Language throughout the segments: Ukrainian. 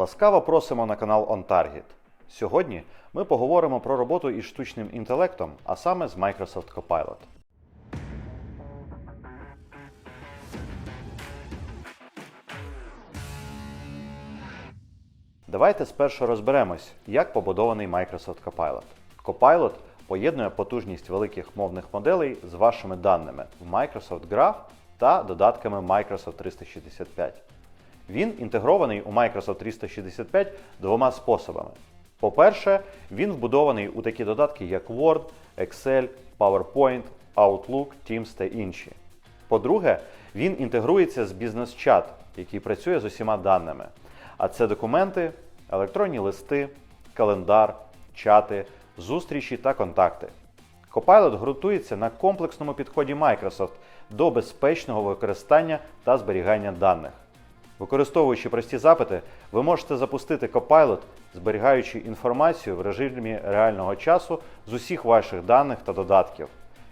Ласкаво просимо на канал OnTarget. Сьогодні ми поговоримо про роботу із штучним інтелектом, а саме з Microsoft Copilot. Давайте спершу розберемось, як побудований Microsoft Copilot. Copilot поєднує потужність великих мовних моделей з вашими даними в Microsoft Graph та додатками Microsoft 365. Він інтегрований у Microsoft 365 двома способами. По-перше, він вбудований у такі додатки, як Word, Excel, PowerPoint, Outlook, Teams та інші. По-друге, він інтегрується з бізнес-чат, який працює з усіма даними. А це документи, електронні листи, календар, чати, зустрічі та контакти. Copilot ґрунтується на комплексному підході Microsoft до безпечного використання та зберігання даних. Використовуючи прості запити, ви можете запустити Copilot, зберігаючи інформацію в режимі реального часу з усіх ваших даних та додатків,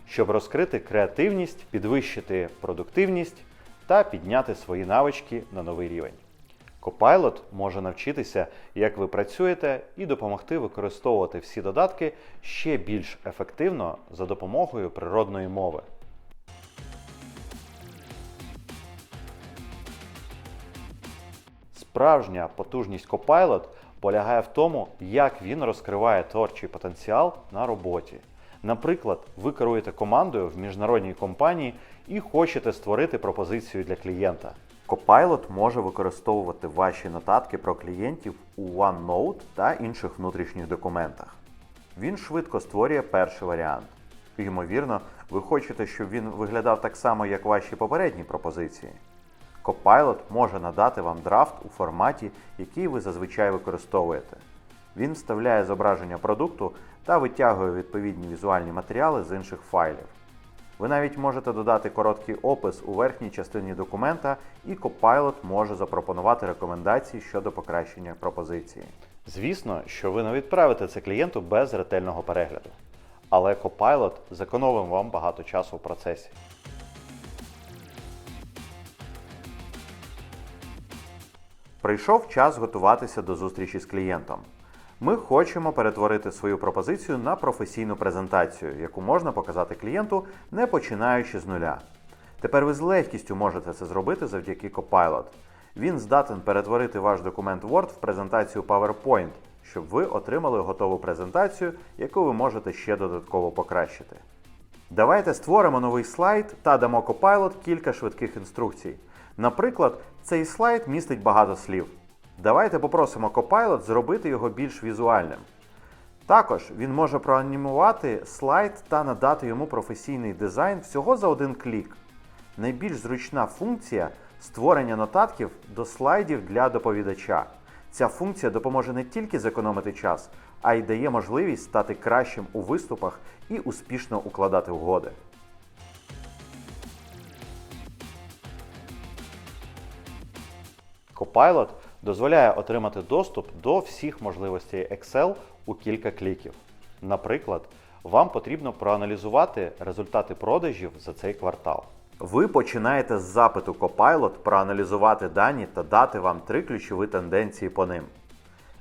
щоб розкрити креативність, підвищити продуктивність та підняти свої навички на новий рівень. Copilot може навчитися, як ви працюєте, і допомогти використовувати всі додатки ще більш ефективно за допомогою природної мови. Справжня потужність Copilot полягає в тому, як він розкриває творчий потенціал на роботі. Наприклад, ви керуєте командою в міжнародній компанії і хочете створити пропозицію для клієнта. Copilot може використовувати ваші нотатки про клієнтів у OneNote та інших внутрішніх документах. Він швидко створює перший варіант. Ймовірно, ви хочете, щоб він виглядав так само, як ваші попередні пропозиції. Copilot може надати вам драфт у форматі, який ви зазвичай використовуєте. Він вставляє зображення продукту та витягує відповідні візуальні матеріали з інших файлів. Ви навіть можете додати короткий опис у верхній частині документа, і Copilot може запропонувати рекомендації щодо покращення пропозиції. Звісно, що ви не відправите це клієнту без ретельного перегляду. Але Copilot зекономив вам багато часу в процесі. Прийшов час готуватися до зустрічі з клієнтом. Ми хочемо перетворити свою пропозицію на професійну презентацію, яку можна показати клієнту, не починаючи з нуля. Тепер ви з легкістю можете це зробити завдяки Copilot. Він здатен перетворити ваш документ Word в презентацію PowerPoint, щоб ви отримали готову презентацію, яку ви можете ще додатково покращити. Давайте створимо новий слайд та дамо Copilot кілька швидких інструкцій. Наприклад, цей слайд містить багато слів. Давайте попросимо Copilot зробити його більш візуальним. Також він може проанімувати слайд та надати йому професійний дизайн всього за один клік. Найбільш зручна функція створення нотатків до слайдів для доповідача. Ця функція допоможе не тільки зекономити час, а й дає можливість стати кращим у виступах і успішно укладати угоди. Copilot дозволяє отримати доступ до всіх можливостей Excel у кілька кліків. Наприклад, вам потрібно проаналізувати результати продажів за цей квартал. Ви починаєте з запиту Copilot проаналізувати дані та дати вам три ключові тенденції по ним.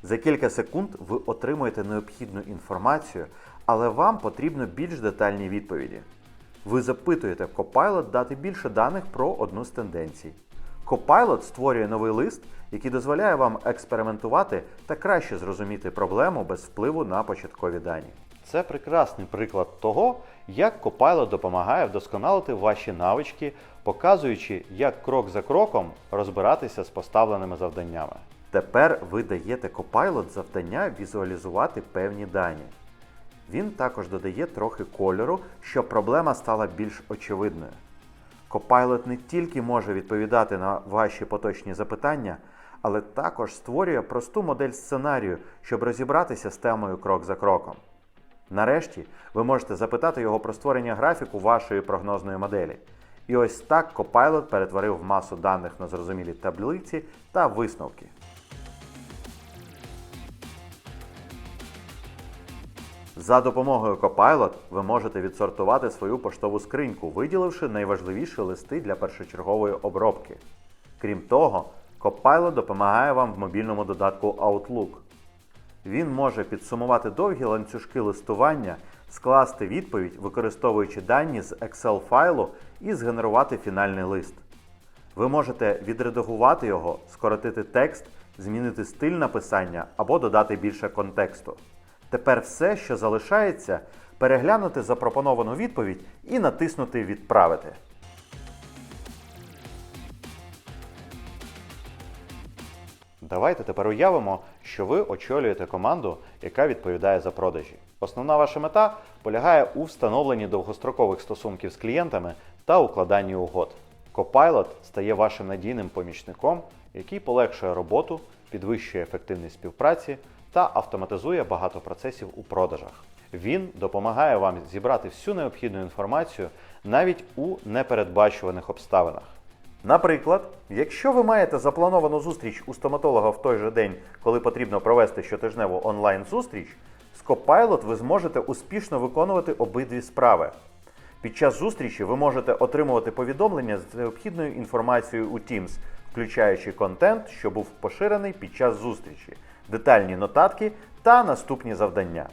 За кілька секунд ви отримуєте необхідну інформацію, але вам потрібно більш детальні відповіді. Ви запитуєте Copilot дати більше даних про одну з тенденцій. Copilot створює новий лист, який дозволяє вам експериментувати та краще зрозуміти проблему без впливу на початкові дані. Це прекрасний приклад того, як Copilot допомагає вдосконалити ваші навички, показуючи, як крок за кроком розбиратися з поставленими завданнями. Тепер ви даєте Copilot завдання візуалізувати певні дані. Він також додає трохи кольору, щоб проблема стала більш очевидною. Copilot не тільки може відповідати на ваші поточні запитання, але також створює просту модель сценарію, щоб розібратися з темою крок за кроком. Нарешті ви можете запитати його про створення графіку вашої прогнозної моделі. І ось так Copilot перетворив масу даних на зрозумілі таблиці та висновки. За допомогою Copilot ви можете відсортувати свою поштову скриньку, виділивши найважливіші листи для першочергової обробки. Крім того, Copilot допомагає вам в мобільному додатку Outlook. Він може підсумувати довгі ланцюжки листування, скласти відповідь, використовуючи дані з Excel файлу і згенерувати фінальний лист. Ви можете відредагувати його, скоротити текст, змінити стиль написання або додати більше контексту. Тепер все, що залишається, переглянути запропоновану відповідь і натиснути Відправити. Давайте тепер уявимо, що ви очолюєте команду, яка відповідає за продажі. Основна ваша мета полягає у встановленні довгострокових стосунків з клієнтами та укладанні угод. Copilot стає вашим надійним помічником, який полегшує роботу, підвищує ефективність співпраці та автоматизує багато процесів у продажах. Він допомагає вам зібрати всю необхідну інформацію навіть у непередбачуваних обставинах. Наприклад, якщо ви маєте заплановану зустріч у стоматолога в той же день, коли потрібно провести щотижневу онлайн-зустріч, з Copilot ви зможете успішно виконувати обидві справи. Під час зустрічі ви можете отримувати повідомлення з необхідною інформацією у Teams, включаючи контент, що був поширений під час зустрічі, детальні нотатки та наступні завдання.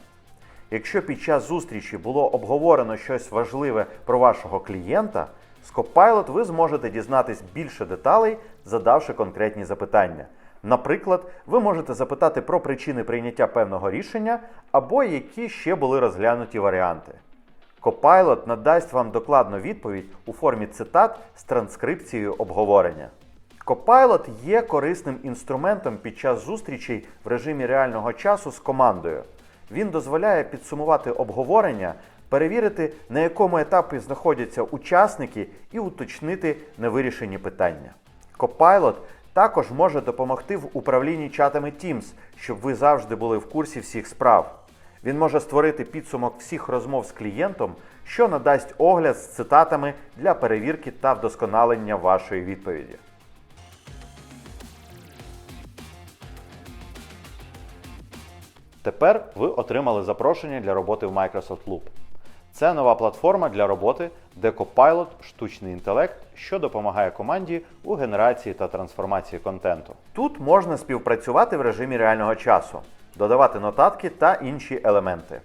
Якщо під час зустрічі було обговорено щось важливе про вашого клієнта, з Copilot ви зможете дізнатись більше деталей, задавши конкретні запитання. Наприклад, ви можете запитати про причини прийняття певного рішення або які ще були розглянуті варіанти. Copilot надасть вам докладну відповідь у формі цитат з транскрипцією обговорення. Copilot є корисним інструментом під час зустрічей в режимі реального часу з командою. Він дозволяє підсумувати обговорення, перевірити, на якому етапі знаходяться учасники, і уточнити невирішені питання. Copilot також може допомогти в управлінні чатами Teams, щоб ви завжди були в курсі всіх справ. Він може створити підсумок всіх розмов з клієнтом, що надасть огляд з цитатами для перевірки та вдосконалення вашої відповіді. Тепер ви отримали запрошення для роботи в Microsoft Loop. Це нова платформа для роботи, де Copilot – штучний інтелект, що допомагає команді у генерації та трансформації контенту. Тут можна співпрацювати в режимі реального часу, додавати нотатки та інші елементи.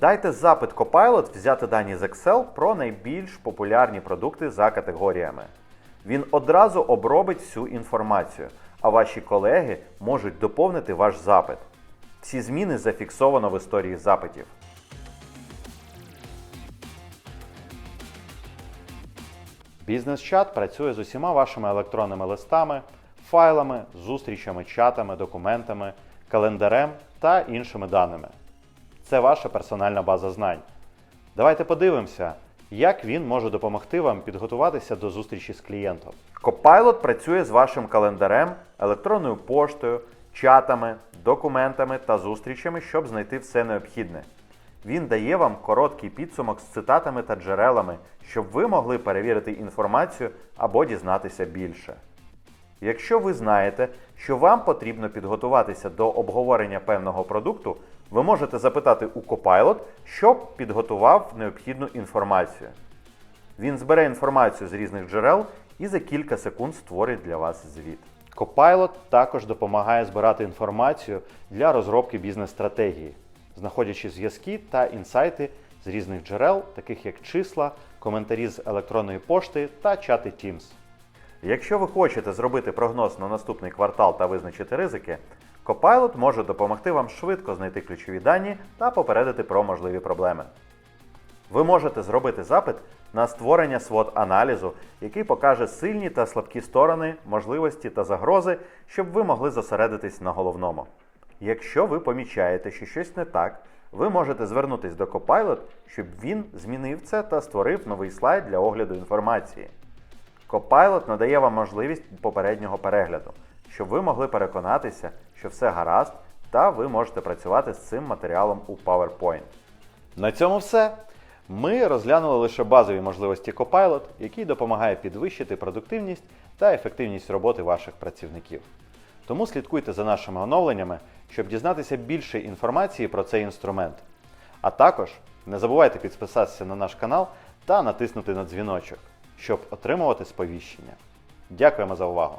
Дайте запит Copilot взяти дані з Excel про найбільш популярні продукти за категоріями. Він одразу обробить всю інформацію, а ваші колеги можуть доповнити ваш запит. Всі зміни зафіксовано в історії запитів. Бізнес-чат працює з усіма вашими електронними листами, файлами, зустрічами, чатами, документами, календарем та іншими даними. Це ваша персональна база знань. Давайте подивимося, як він може допомогти вам підготуватися до зустрічі з клієнтом. Copilot працює з вашим календарем, електронною поштою, чатами, документами та зустрічами, щоб знайти все необхідне. Він дає вам короткий підсумок з цитатами та джерелами, щоб ви могли перевірити інформацію або дізнатися більше. Якщо ви знаєте, що вам потрібно підготуватися до обговорення певного продукту, ви можете запитати у Copilot, щоб підготував необхідну інформацію. Він збере інформацію з різних джерел і за кілька секунд створить для вас звіт. Copilot також допомагає збирати інформацію для розробки бізнес-стратегії, знаходячи зв'язки та інсайти з різних джерел, таких як числа, коментарі з електронної пошти та чати Teams. Якщо ви хочете зробити прогноз на наступний квартал та визначити ризики, Copilot може допомогти вам швидко знайти ключові дані та попередити про можливі проблеми. Ви можете зробити запит на створення SWOT-аналізу, який покаже сильні та слабкі сторони, можливості та загрози, щоб ви могли зосередитись на головному. Якщо ви помічаєте, що щось не так, ви можете звернутися до Copilot, щоб він змінив це та створив новий слайд для огляду інформації. Copilot надає вам можливість попереднього перегляду, щоб ви могли переконатися, що все гаразд, та ви можете працювати з цим матеріалом у PowerPoint. На цьому все. Ми розглянули лише базові можливості Copilot, який допомагає підвищити продуктивність та ефективність роботи ваших працівників. Тому слідкуйте за нашими оновленнями, щоб дізнатися більше інформації про цей інструмент. А також не забувайте підписатися на наш канал та натиснути на дзвіночок, щоб отримувати сповіщення. Дякуємо за увагу!